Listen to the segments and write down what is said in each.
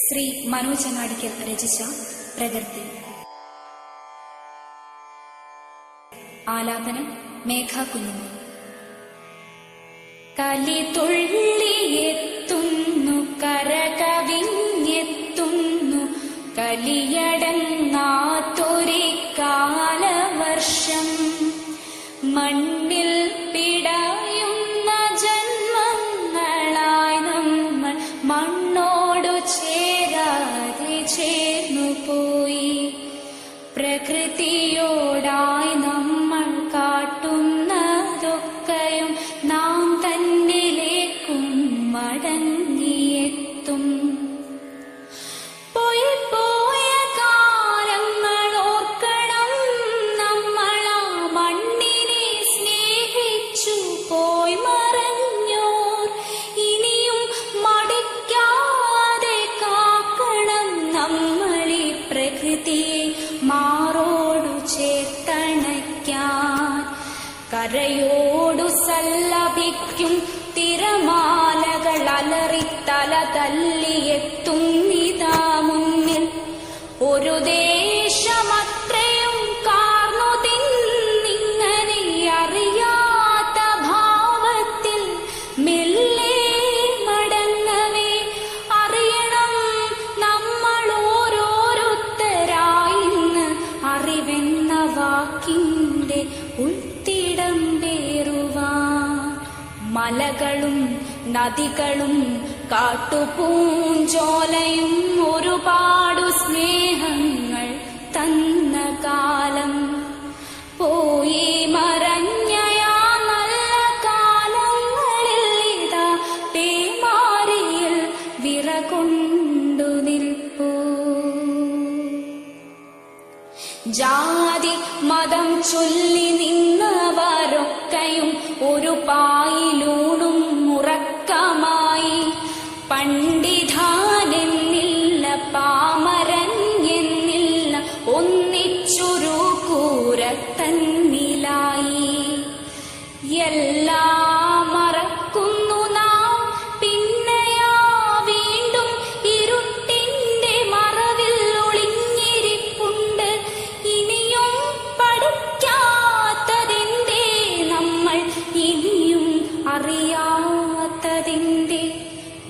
ശ്രീ മനോജ് അങ്ങാടിക്കൽ രചിച്ച പ്രകൃതി. ആലാപനം മേഘ കുഞ്ഞുമോ കലി തുള്ളിയെത്തുന്നു കരകവിഞ്ഞെത്തുന്നു കലിയടങ്ങാത്തൊരു കാലവർഷം. മണ്ണിൽ പിടയുന്ന ജന്മങ്ങളായി നമ്മൾ ചേരാതെ ചേർന്നു പോയി. പ്രകൃതിയോടായി നമ്മൾ കാട്ടുന്നതൊക്കെയും നാം തന്നിലേക്കും മടങ്ങിയെത്തും. കരയോടു സല്ലഭിക്കും തിരമാലകൾ അലറി തല തല്ലിയെത്തും നിതാ മുന്നിൽ. ഒരു ദേശമത്രയും കാർന്നു തിന്നിങ്ങനെ അറിയാത്ത ഭാവത്തിൽ മെല്ലെ മടങ്ങവേ. അറിയണം നമ്മൾ ഓരോരുത്തരായിന്ന് അറിവെന്ന വാക്കിന്റെ ഉൾത്തിടം പേറുവാൻ മലകളും നദികളും കാട്ടുപൂഞ്ചോലയും ഒരുപാടു സ്നേഹങ്ങൾ ജാതി മതം ചൊല്ലി നിന്നവരൊക്കെയും ഒരു പായിലൂണും അറിയാത്തതെന്തേ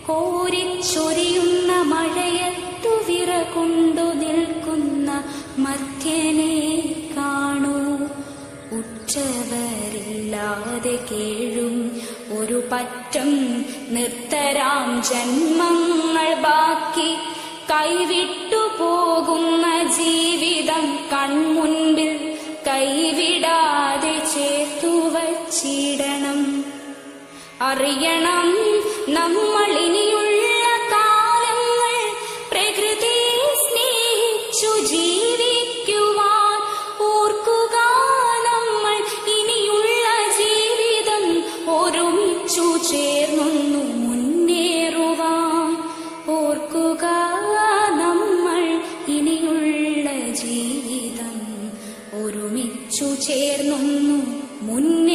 കോരിച്ചൊരിയുന്ന മഴയത്തു വിറകൊണ്ടു നിൽക്കുന്ന മധ്യനെ കാണൂ. ഉറ്റവരില്ലാതെ കേഴും ഒരു പറ്റം നിർത്തരാം ജന്മങ്ങൾ ബാക്കി. കൈവിട്ടു പോകുന്ന ജീവിതം കൺമുൻപിൽ കൈവിടാതെ ചേർത്തു വച്ചിടണം. അറിയണം നമ്മൾ ഇനിയുള്ള കാലങ്ങൾ പ്രകൃതി സ്നേഹിച്ചു ജീവിക്കുവാൻ. ഓർക്കുക നമ്മൾ ഇനിയുള്ള ജീവിതം ഒരുമിച്ചു ചേർന്നു മുന്നേറുവാൻ. ഓർക്കുക നമ്മൾ ഇനിയുള്ള ജീവിതം ഒരുമിച്ചു ചേർന്നു മുന്നേ